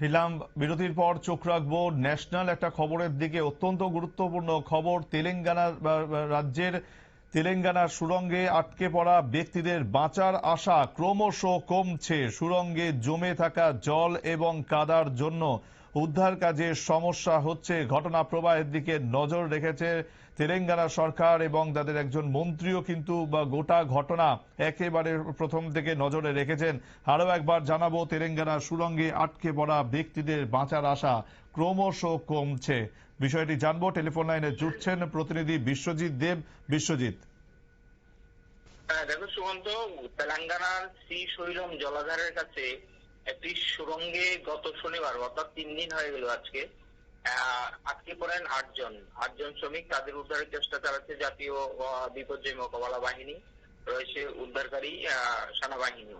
ফিরলাম বিরতির পর চোখ রাখব। ন্যাশনাল একটা খবরের দিকে অত্যন্ত গুরুত্বপূর্ণ খবর। বা, রাজ্যের তেলেঙ্গানার সুরঙ্গে আটকে পড়া ব্যক্তিদের বাঁচার আশা ক্রমশ কমছে। সুরঙ্গে জমে থাকা জল এবং কাদার জন্য উদ্ধার কাজে সমস্যা হচ্ছে। ঘটনা প্রবাহের দিকে নজর রেখেছে তেলেঙ্গানা সরকার এবং তাদের একজন মন্ত্রীও কিন্তু গোটা ঘটনা একেবারে প্রথম থেকে নজরে রেখেছেন। আরও একবার জানাব তেলেঙ্গানার সুরঙ্গে আটকে পড়া ব্যক্তিদের বাঁচার আশা ক্রমশ কমছে। বিষয়টি জানব, টেলিফোন লাইনে জুটছেন প্রতিনিধি বিশ্বজিৎ দেব। বিশ্বজিৎ। হ্যাঁ দেখো সুমন্ত, তেলেঙ্গানার শ্রী শৈলম জলাধারের কাছে একটি সুরঙ্গে গত শনিবার, অর্থাৎ তিন দিন হয়ে গেল আজকে আটকে পড়েন আটজন। আটজন শ্রমিক তাদের উদ্ধারের চেষ্টা চালাচ্ছে জাতীয় বিপর্যয় মোকাবেলা বাহিনী, রয়েছে উদ্ধারকারী সেনাবাহিনী।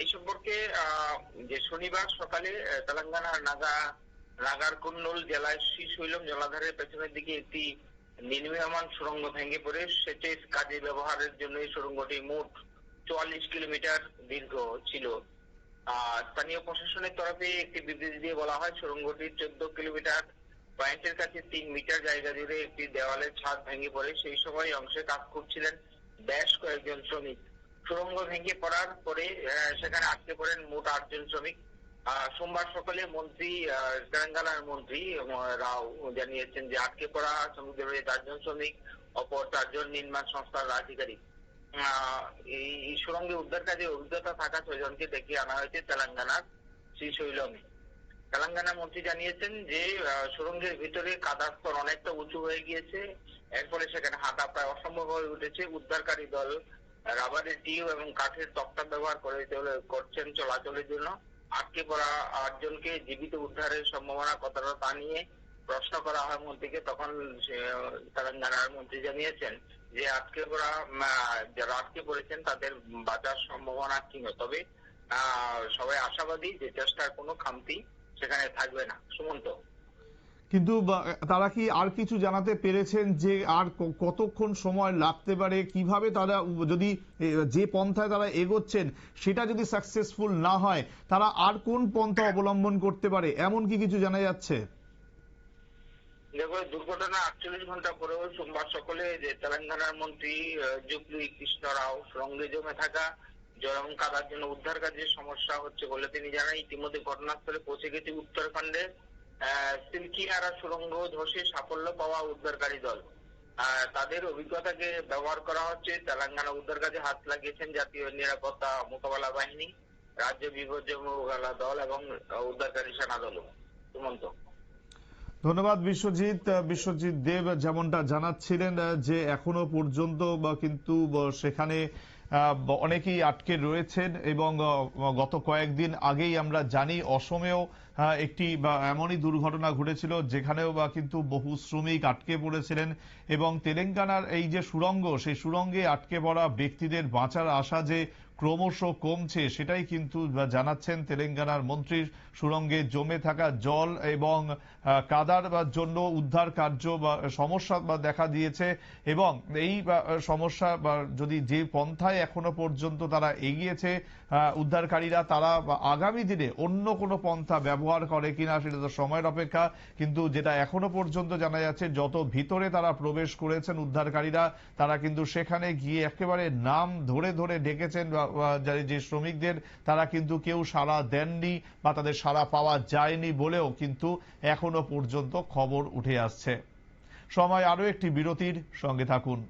এই সম্পর্কে যে শনিবার সকালে তেলেঙ্গানার নাগা নাগার কুন্নুল জেলায় শ্রী শৈলম জলাধারের পেছনের দিকে একটি নির্মীয়মান সুড়ঙ্গ ভেঙে পড়ে। সেচের কাজে ব্যবহারের জন্য এই সুড়ঙ্গটি মোট চুয়াল্লিশ কিলোমিটার দীর্ঘ ছিল। আর স্থানীয় প্রশাসনের তরফে একটি বিবৃতি দিয়ে বলা হয়, সুড়ঙ্গটি চোদ্দ কিলোমিটার, পয়েন্টের কাছে তিন মিটার জায়গা জুড়ে একটি দেওয়ালের ছাদ ভেঙে পড়ে। সেই সময় অংশে কাজ করছিলেন বেশ কয়েকজন শ্রমিক। সুড়ঙ্গ ভেঙে পড়ার পরে সেখানে আটকে পড়েন মোট আটজন শ্রমিক। সোমবার সকালে মন্ত্রী তেলেঙ্গানার মন্ত্রী রাও জানিয়েছেন যে আটকে পড়া শ্রমিকদের চারজন শ্রমিক, অপর চারজন নির্মাণ সংস্থার আধিকারিক। সুরঙ্গে উদ্ধার কাজে অভিজ্ঞতা থাকা ছয়জনকে ডেকে আনা হয়েছে তেলেঙ্গানার শ্রীশৈলমে তেলেঙ্গানা মন্ত্রী জানিয়েছেন যে সুরঙ্গের ভিতরে কাদার স্তর অনেকটা উঁচু হয়ে গিয়েছে। এর ফলে সেখানে হাঁটা প্রায় অসম্ভব হয়ে উঠেছে। উদ্ধারকারী দল রাবারের টিউ এবং কাঠের তক্তা ব্যবহার করে করছেন চলাচলের জন্য। আটকে পড়া আটজনকে জীবিত উদ্ধারের সম্ভাবনা কতটা তা নিয়ে প্রশ্ন করা হয় মন্ত্রীকে তখন তেলেঙ্গানার মন্ত্রী জানিয়েছেন যে উম, আহ, যারা আটকে পড়েছেন তাদের বাঁচার সম্ভাবনা ক্ষীণ তবে সবাই আশাবাদী যে চেষ্টার কোনো খামতি সেখানে থাকবে না। সুমন্ত। কিন্তু তারা কি আর কিছু জানাতে পেরেছেন যে আর কতক্ষণ সময় লাগতে পারে? কীভাবে তারা যদি যে পন্থায় তারা এগোচ্ছেন সেটা যদি সাকসেসফুল না হয় তারা আর কোন পন্থা অবলম্বন করতে পারে? এমন কি কিছু জানা যাচ্ছে? দেখো দুর্ঘটনা আটচল্লিশ ঘণ্টা পরেও সোমবার সকালে যে তেলেঙ্গানার মন্ত্রী জুবলি কৃষ্ণ রাও সঙ্গে জমে থাকা জল কাদার জন্য উদ্ধার কাজে সমস্যা হচ্ছে বলে তিনি জানান। ইতিমধ্যে ঘটনাস্থলে পৌঁছে গেছে উত্তরাখণ্ডের আহ, সিলকিয়ারা সুরঙ্গ ধসে সাফল্য পাওয়া উদ্ধারকারী দল। তাদের অভিজ্ঞতাকে ব্যবহার করা হচ্ছে। তেলেঙ্গানা উদ্ধার কাজে হাত লাগিয়েছেন জাতীয় নিরাপত্তা মোকাবেলা বাহিনী রাজ্য বিপর্যয় মোকাবেলা দল এবং উদ্ধারকারী সেনা দল সুমন্ত। ধন্যবাদ বিশ্বজিৎ। বিশ্বজিৎ দেব যেমনটা জানাচ্ছিলেন যে এখনও পর্যন্ত কিন্তু সেখানে অনেকেই আটকে রয়েছেন এবং গত কয়েকদিন আগেই আমরা জানি অসমেও একটি এমনই দুর্ঘটনা ঘটেছিল যেখানেও, বা কিন্তু বহু শ্রমিক আটকে পড়েছিলেন এবং তেলেঙ্গানার এই যে সুরঙ্গ সেই সুরঙ্গে আটকে পড়া ব্যক্তিদের বাঁচার আশা যে ক্রমশ কমছে, সেটাই কিন্তু জানাচ্ছেন তেলেঙ্গানার মন্ত্রীর সুরঙ্গে জমে থাকা জল এবং কাদার জন্য উদ্ধার কার্য বা সমস্যা বা দেখা দিয়েছে এবং এই সমস্যা যদি যে পন্থায় এখনও পর্যন্ত তারা এগিয়েছে উদ্ধারকারীরা তারা আগামী দিনে অন্য কোনো পন্থা ব্যবহার করে কিনা সেটা তো সময়ের অপেক্ষা, কিন্তু যেটা এখনও পর্যন্ত জানা যাচ্ছে যত ভিতরে তারা প্রবেশ করেছেন উদ্ধারকারীরা, তারা কিন্তু সেখানে গিয়ে একেবারে নাম ধরে ধরে ডেকেছেন বা যে- শ্রমিকদের, তারা কিন্তু কেউ সাড়া দেননি বা তাদের সাড়া পাওয়া যায়নি বলেও কিন্তু এখনও পর্যন্ত খবর উঠে আসছে। সময় আরও একটি বিরতির সঙ্গে থাকুন।